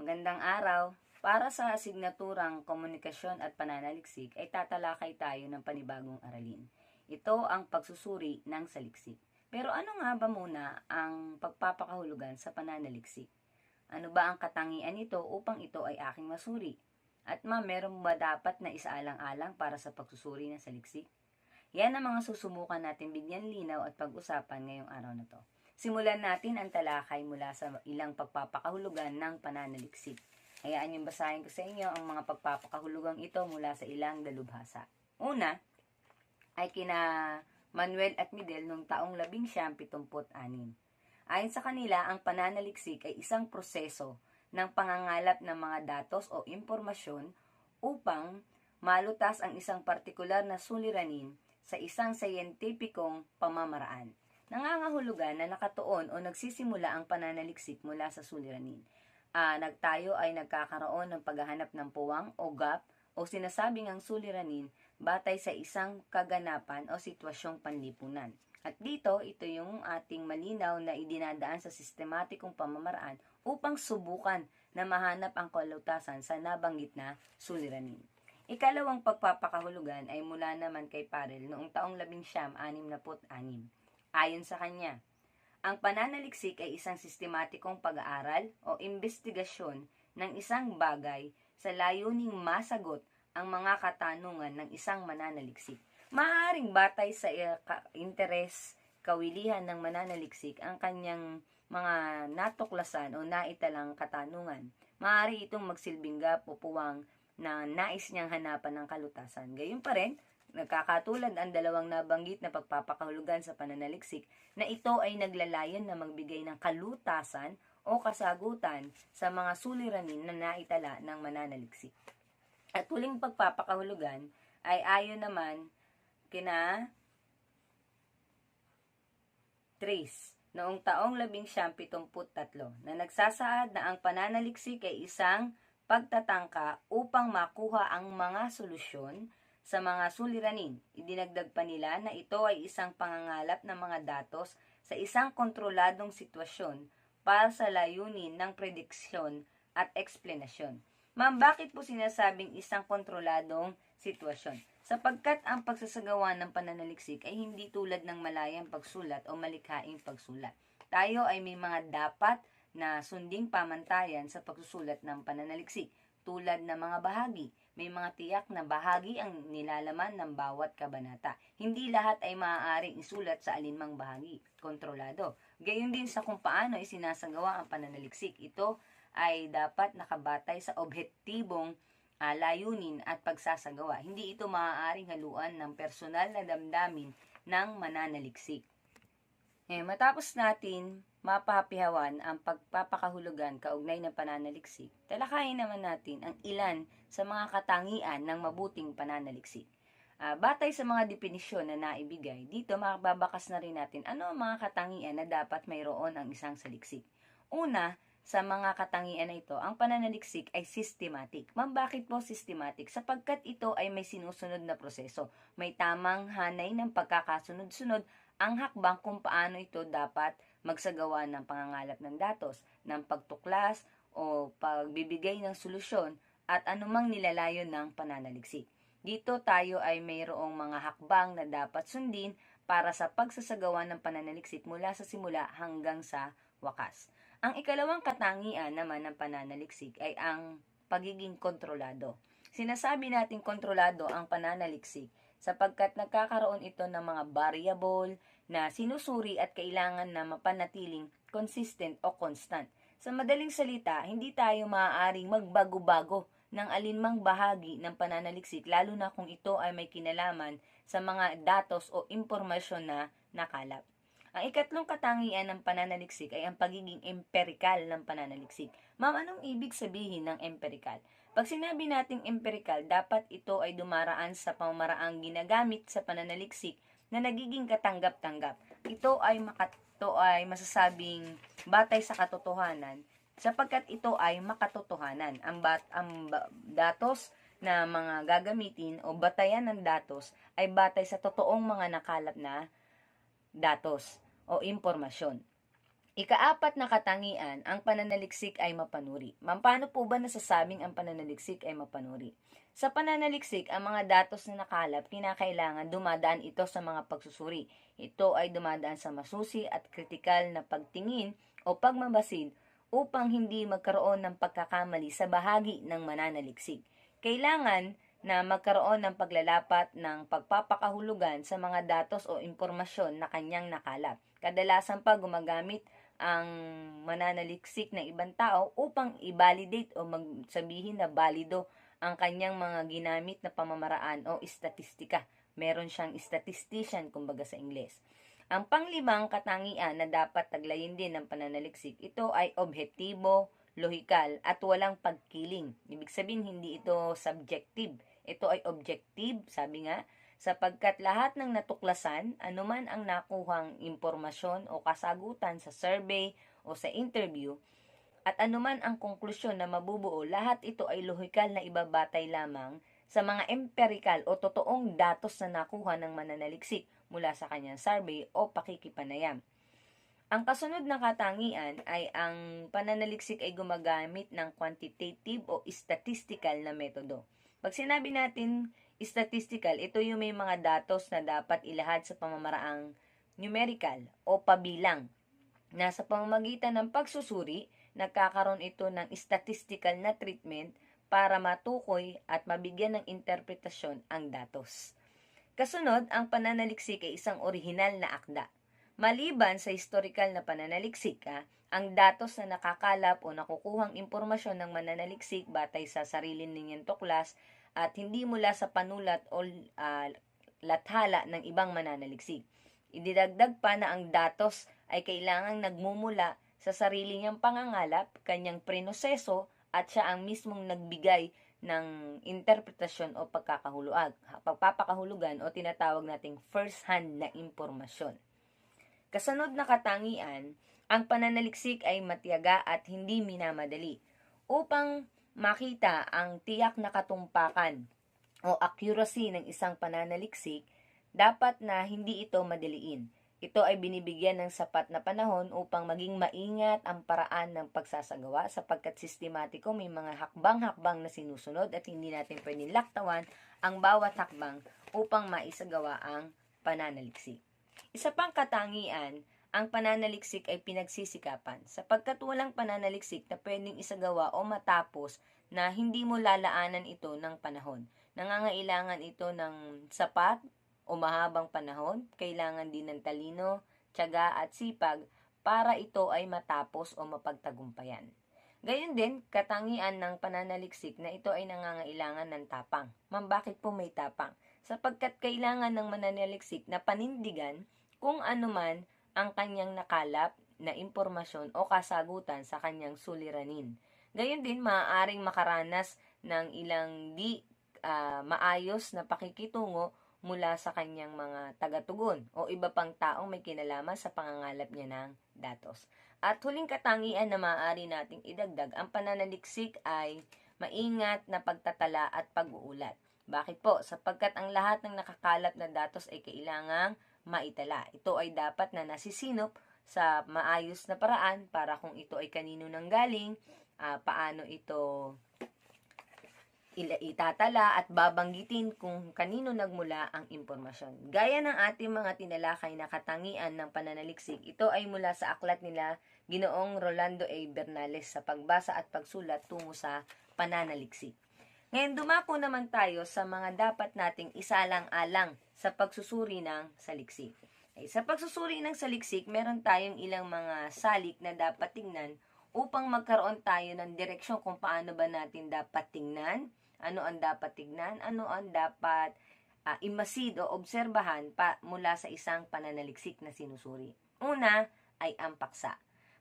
Magandang araw. Para sa asignaturang komunikasyon at pananaliksik ay tatalakay tayo ng panibagong aralin. Ito ang pagsusuri ng saliksik. Pero ano nga ba muna ang pagpapakahulugan sa pananaliksik? Ano ba ang katangian nito upang ito ay aking masuri? At ma, meron ba dapat na isaalang-alang para sa pagsusuri ng saliksik? Yan ang mga susumukan natin bigyan linaw at pag-usapan ngayong araw na to. Simulan natin ang talakay mula sa ilang pagpapakahulugan ng pananaliksik. Hayaan yung basahin ko sa inyo ang mga pagpapakahulugang ito mula sa ilang dalubhasa. Una, ay kina Manuel at Midel noong taong 1976. Ayon sa kanila, ang pananaliksik ay isang proseso ng pangangalap ng mga datos o impormasyon upang malutas ang isang partikular na suliranin sa isang sayentipikong pamamaraan. Nangangahulugan na nakatuon o nagsisimula ang pananaliksik mula sa suliranin. Ah, nagtayo ay nagkakaroon ng paghahanap ng puwang o gap o sinasabing ang suliranin batay sa isang kaganapan o sitwasyong panlipunan. At dito, ito yung ating malinaw na idinadaan sa sistematikong pamamaraan upang subukan na mahanap ang kalutasan sa nabanggit na suliranin. Ikalawang pagpapakahulugan ay mula naman kay Parel noong taong 1966. Ayon sa kanya, ang pananaliksik ay isang sistematikong pag-aaral o investigasyon ng isang bagay sa layuning masagot ang mga katanungan ng isang mananaliksik. Maaaring batay sa eh, interes, kawilihan ng mananaliksik ang kanyang mga natuklasan o naitalang katanungan. Maaari itong magsilbing gap o puwang na nais niyang hanapan ng kalutasan. Gayun pa rin, nagkakatulad ang dalawang nabanggit na pagpapakahulugan sa pananaliksik na ito ay naglalayon na magbigay ng kalutasan o kasagutan sa mga suliranin na naitala ng mananaliksik. At huling pagpapakahulugan ay ayon naman kina Trace noong taong 1973 na nagsasaad na ang pananaliksik ay isang pagtatangka upang makuha ang mga solusyon sa mga suliranin. Idinagdag pa nila na ito ay isang pangangalap ng mga datos sa isang kontroladong sitwasyon para sa layunin ng prediksyon at eksplenasyon. Ma'am, bakit po sinasabing isang kontroladong sitwasyon? Sapagkat ang pagsasagawa ng pananaliksik ay hindi tulad ng malayang pagsulat o malikhaing pagsulat. Tayo ay may mga dapat na sunding pamantayan sa pagsusulat ng pananaliksik tulad ng mga bahagi. May mga tiyak na bahagi ang nilalaman ng bawat kabanata. Hindi lahat ay maaaring isulat sa alinmang bahagi. Kontrolado. Gayon din sa kung paano isinasagawa ang pananaliksik. Ito ay dapat nakabatay sa objektibong ah, layunin at pagsasagawa. Hindi ito maaaring haluan ng personal na damdamin ng mananaliksik. Eh, matapos natin mapahapihawan ang pagpapakahulugan kaugnay ng pananaliksik, talakayin naman natin ang ilan sa mga katangian ng mabuting pananaliksik. Ah, batay sa mga definisyon na naibigay, dito makababakas na rin natin ano ang mga katangian na dapat mayroon ang isang saliksik. Una, sa mga katangian na ito, ang pananaliksik ay systematic. Ma'am, bakit po systematic? Sapagkat ito ay may sinusunod na proseso. May tamang hanay ng pagkakasunod-sunod ang hakbang kung paano ito dapat magsagawa ng pangangalap ng datos, ng pagtuklas o pagbibigay ng solusyon at anumang nilalayon ng pananaliksik. Dito tayo ay mayroong mga hakbang na dapat sundin para sa pagsasagawa ng pananaliksik mula sa simula hanggang sa wakas. Ang ikalawang katangian naman ng pananaliksik ay ang pagiging kontrolado. Sinasabi nating kontrolado ang pananaliksik sapagkat nagkakaroon ito ng mga variable na sinusuri at kailangan na mapanatiling consistent o constant. Sa madaling salita, hindi tayo maaaring magbago-bago ng alinmang bahagi ng pananaliksik lalo na kung ito ay may kinalaman sa mga datos o impormasyon na nakalap. Ang ikatlong katangian ng pananaliksik ay ang pagiging empirikal ng pananaliksik. Ma'am, anong ibig sabihin ng empirikal? Pag sinabi nating empirikal, dapat ito ay dumaraan sa pamamaraang ginagamit sa pananaliksik na nagiging katanggap-tanggap. Ito ay makato ay masasabing batay sa katotohanan sapagkat ito ay makatotohanan. Ang, bat, ang datos na mga gagamitin o batayan ng datos ay batay sa totoong mga nakalap na datos o impormasyon. Ikaapat na katangian, ang pananaliksik ay mapanuri. Ma'am, po ba nasasabing ang pananaliksik ay mapanuri? Sa pananaliksik, ang mga datos na nakalap, kinakailangan dumadaan ito sa mga pagsusuri. Ito ay dumadaan sa masusi at kritikal na pagtingin o pagmabasid upang hindi magkaroon ng pagkakamali sa bahagi ng mananaliksik. Kailangan na magkaroon ng paglalapat ng pagpapakahulugan sa mga datos o impormasyon na kanyang nakalap. Kadalasan pa gumagamit ang mananaliksik ng ibang tao upang i-validate o magsabihin na balido ang kanyang mga ginamit na pamamaraan o statistika. Meron siyang statistician, kumbaga sa Ingles. Ang panglimang katangian na dapat taglayin din ng pananaliksik, ito ay objektibo, lohikal, at walang pagkiling. Ibig sabihin, hindi ito subjective. Ito ay objective, sabi nga, sapagkat lahat ng natuklasan, anuman ang nakuhang impormasyon o kasagutan sa survey o sa interview, at anuman ang konklusyon na mabubuo, lahat ito ay lohikal na ibabatay lamang sa mga empirical o totoong datos na nakuha ng mananaliksik mula sa kanyang survey o pakikipanayam. Ang kasunod na katangian ay ang pananaliksik ay gumagamit ng quantitative o statistical na metodo. Pag sinabi natin statistical, ito yung may mga datos na dapat ilahad sa pamamaraang numerical o pabilang na sa pamamagitan ng pagsusuri, nagkakaroon ito ng statistical na treatment para matukoy at mabigyan ng interpretasyon ang datos. Kasunod, ang pananaliksik ay isang orihinal na akda. Maliban sa historical na pananaliksik, ah, ang datos na nakakalap o nakukuhang impormasyon ng mananaliksik batay sa sarili ninyong tuklas at hindi mula sa panulat o uh, lathala ng ibang mananaliksik. Ididagdag pa na ang datos ay kailangang nagmumula sa sarili niyang pangangalap, kanyang prinoseso at siya ang mismong nagbigay ng interpretasyon o pagkakahulugan, pagpapakahulugan o tinatawag nating first-hand na impormasyon. Kasunod na katangian, ang pananaliksik ay matiyaga at hindi minamadali upang makita ang tiyak na katumpakan o accuracy ng isang pananaliksik, dapat na hindi ito madaliin. Ito ay binibigyan ng sapat na panahon upang maging maingat ang paraan ng pagsasagawa sapagkat sistematiko may mga hakbang-hakbang na sinusunod at hindi natin pwedeng laktawan ang bawat hakbang upang maisagawa ang pananaliksik. Isa pang katangian ang pananaliksik ay pinagsisikapan sapagkat walang pananaliksik na pwedeng isagawa o matapos na hindi mo lalaanan ito ng panahon. Nangangailangan ito ng sapat o mahabang panahon, kailangan din ng talino, tiyaga at sipag para ito ay matapos o mapagtagumpayan. Gayon din, katangian ng pananaliksik na ito ay nangangailangan ng tapang. Ma'am, bakit po may tapang? Sapagkat kailangan ng mananaliksik na panindigan kung anuman ang kanyang nakalap na impormasyon o kasagutan sa kanyang suliranin. Gayon din, maaaring makaranas ng ilang di uh, maayos na pakikitungo mula sa kanyang mga tagatugon o iba pang taong may kinalaman sa pangangalap niya ng datos. At huling katangian na maaari nating idagdag, ang pananaliksik ay maingat na pagtatala at pag-uulat. Bakit po? Sapagkat ang lahat ng nakakalap na datos ay kailangang maitala. Ito ay dapat na nasisinop sa maayos na paraan para kung ito ay kanino nang galing, uh, paano ito itatala at babanggitin kung kanino nagmula ang impormasyon. Gaya ng ating mga tinalakay na katangian ng pananaliksik, ito ay mula sa aklat nila Ginoong Rolando A. Bernales sa pagbasa at pagsulat tungo sa pananaliksik. Ngayon dumako naman tayo sa mga dapat nating isalang-alang sa pagsusuri ng saliksik. Ay, sa pagsusuri ng saliksik, meron tayong ilang mga salik na dapat tingnan upang magkaroon tayo ng direksyon kung paano ba natin dapat tingnan, ano ang dapat tingnan, ano ang dapat uh, imasid o obserbahan pa mula sa isang pananaliksik na sinusuri. Una ay ang paksa.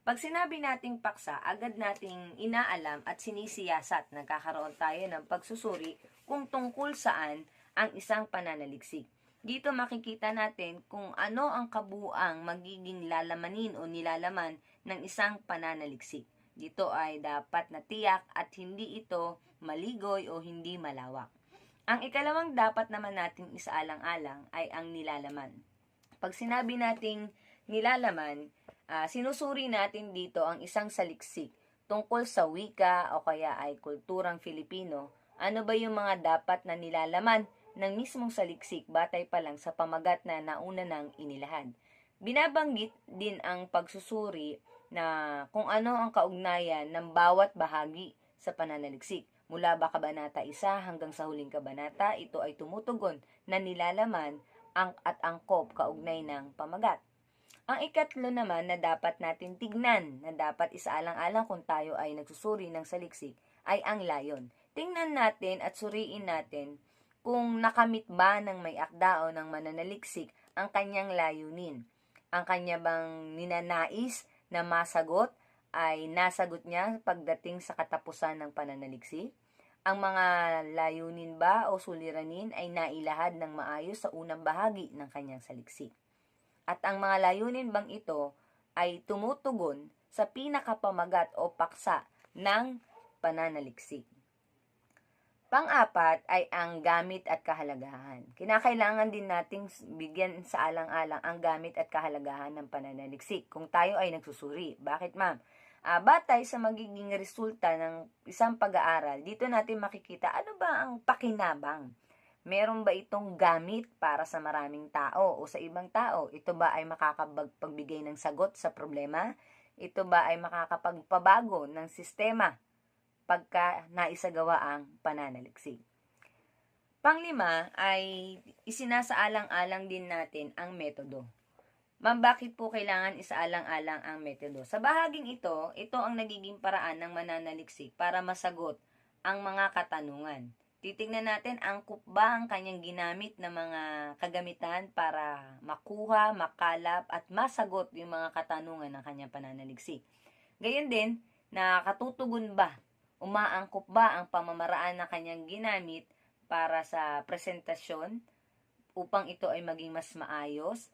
Pag sinabi nating paksa, agad nating inaalam at sinisiyasat nagkakaroon tayo ng pagsusuri kung tungkol saan ang isang pananaliksik. Dito makikita natin kung ano ang kabuang magiging lalamanin o nilalaman ng isang pananaliksik. Dito ay dapat na tiyak at hindi ito maligoy o hindi malawak. Ang ikalawang dapat naman nating isaalang-alang ay ang nilalaman. Pag sinabi nating nilalaman, Ah, sinusuri natin dito ang isang saliksik tungkol sa wika o kaya ay kulturang Filipino. Ano ba yung mga dapat na nilalaman ng mismong saliksik batay pa lang sa pamagat na nauna nang inilahad. Binabanggit din ang pagsusuri na kung ano ang kaugnayan ng bawat bahagi sa pananaliksik. Mula ba kabanata 1 hanggang sa huling kabanata, ito ay tumutugon na nilalaman ang at angkop kaugnay ng pamagat. Ang ikatlo naman na dapat natin tignan, na dapat isaalang-alang kung tayo ay nagsusuri ng saliksik, ay ang layon. Tingnan natin at suriin natin kung nakamit ba ng may akda o ng mananaliksik ang kanyang layunin. Ang kanya bang ninanais na masagot ay nasagot niya pagdating sa katapusan ng pananaliksik? Ang mga layunin ba o suliranin ay nailahad ng maayos sa unang bahagi ng kanyang saliksik? At ang mga layunin bang ito ay tumutugon sa pinakapamagat o paksa ng pananaliksik. Pang-apat ay ang gamit at kahalagahan. Kinakailangan din nating bigyan sa alang-alang ang gamit at kahalagahan ng pananaliksik kung tayo ay nagsusuri. Bakit ma'am? Ah, batay sa magiging resulta ng isang pag-aaral, dito natin makikita ano ba ang pakinabang Meron ba itong gamit para sa maraming tao o sa ibang tao? Ito ba ay makakapagbigay ng sagot sa problema? Ito ba ay makakapagpabago ng sistema pagka naisagawa ang pananaliksik? Panglima ay isinasaalang-alang din natin ang metodo. Ma'am, bakit po kailangan isaalang-alang ang metodo? Sa bahaging ito, ito ang nagiging paraan ng mananaliksik para masagot ang mga katanungan. Titingnan natin angkop ba ang kanyang ginamit na mga kagamitan para makuha, makalap at masagot yung mga katanungan ng kanyang pananaliksik. Gayon din, nakatutugon ba, umaangkop ba ang pamamaraan na kanyang ginamit para sa presentasyon upang ito ay maging mas maayos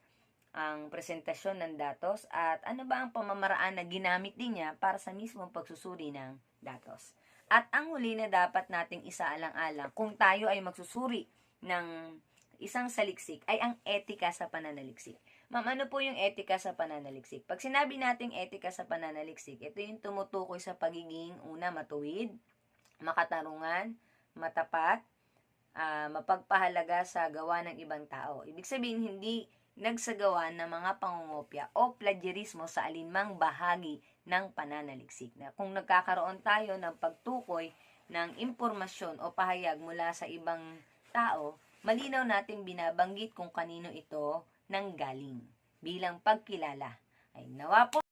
ang presentasyon ng datos at ano ba ang pamamaraan na ginamit din niya para sa mismong pagsusuri ng datos. At ang huli na dapat nating isaalang-alang kung tayo ay magsusuri ng isang saliksik ay ang etika sa pananaliksik. Ma'am, ano po yung etika sa pananaliksik? Pag sinabi nating etika sa pananaliksik, ito yung tumutukoy sa pagiging una matuwid, makatarungan, matapat, ah, mapagpahalaga sa gawa ng ibang tao. Ibig sabihin, hindi nagsagawa ng mga pangungopya o plagiarismo sa alinmang bahagi ng pananaliksik. Na kung nagkakaroon tayo ng pagtukoy ng impormasyon o pahayag mula sa ibang tao, malinaw nating binabanggit kung kanino ito nang galing bilang pagkilala. Ay nawa po